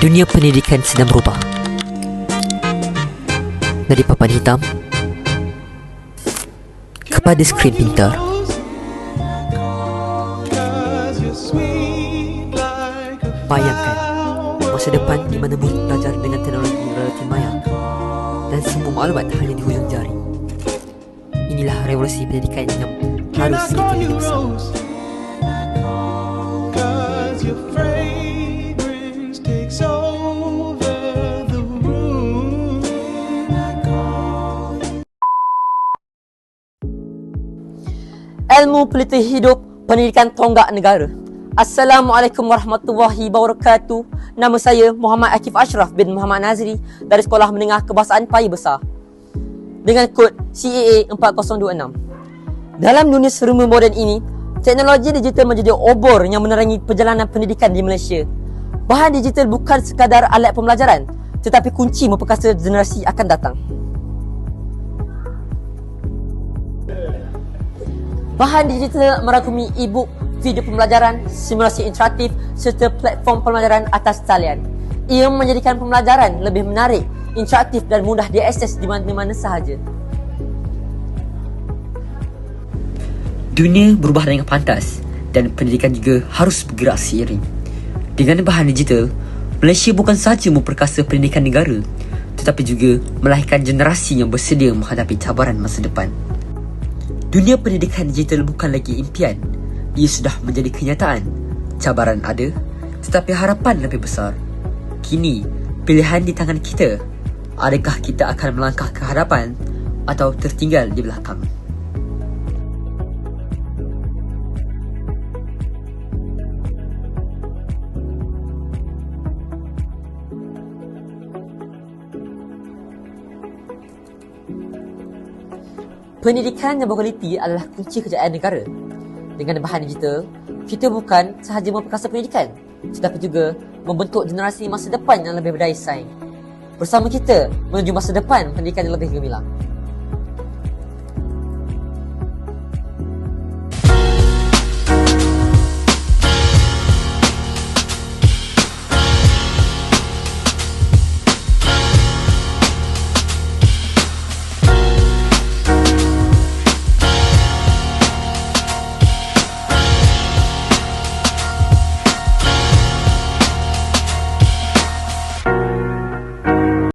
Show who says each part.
Speaker 1: Dunia pendidikan sedang berubah. Dari papan hitam Kepada skrin pintar. Bayangkan Masa depan di mana murid belajar dengan teknologi realiti maya Dan semua maklumat hanya di hujung jari. Inilah revolusi pendidikan yang harus kita bersama
Speaker 2: Ilmu Pelita Hidup Pendidikan Tonggak Negara. Assalamualaikum warahmatullahi wabarakatuh. Nama saya Muhammad Akif Ashraf bin Muhammad Nazri dari Sekolah Menengah Kebahasaan Pai Besar. Dengan kod CAA 4026. Dalam dunia serumba moden ini, teknologi digital menjadi obor yang menerangi perjalanan pendidikan di Malaysia. Bahan digital bukan sekadar alat pembelajaran, tetapi kunci memperkasa generasi akan datang. Bahan digital merangkumi e-book, video pembelajaran, simulasi interaktif serta platform pembelajaran atas talian. Ia menjadikan pembelajaran lebih menarik, interaktif dan mudah diakses di mana-mana sahaja.
Speaker 1: Dunia berubah dengan pantas dan pendidikan juga harus bergerak seiring. Dengan bahan digital, Malaysia bukan sahaja memperkasa pendidikan negara tetapi juga melahirkan generasi yang bersedia menghadapi cabaran masa depan. Dunia pendidikan digital bukan lagi impian, ia sudah menjadi kenyataan. Cabaran ada, tetapi harapan lebih besar. Kini, pilihan di tangan kita. Adakah kita akan melangkah ke hadapan atau tertinggal di belakang?
Speaker 2: Pendidikan yang berkualiti adalah kunci kejayaan negara. Dengan bahan digital, kita bukan sahaja memperkasa pendidikan, tetapi juga membentuk generasi masa depan yang lebih berdaya saing. Bersama kita menuju masa depan pendidikan yang lebih gemilang.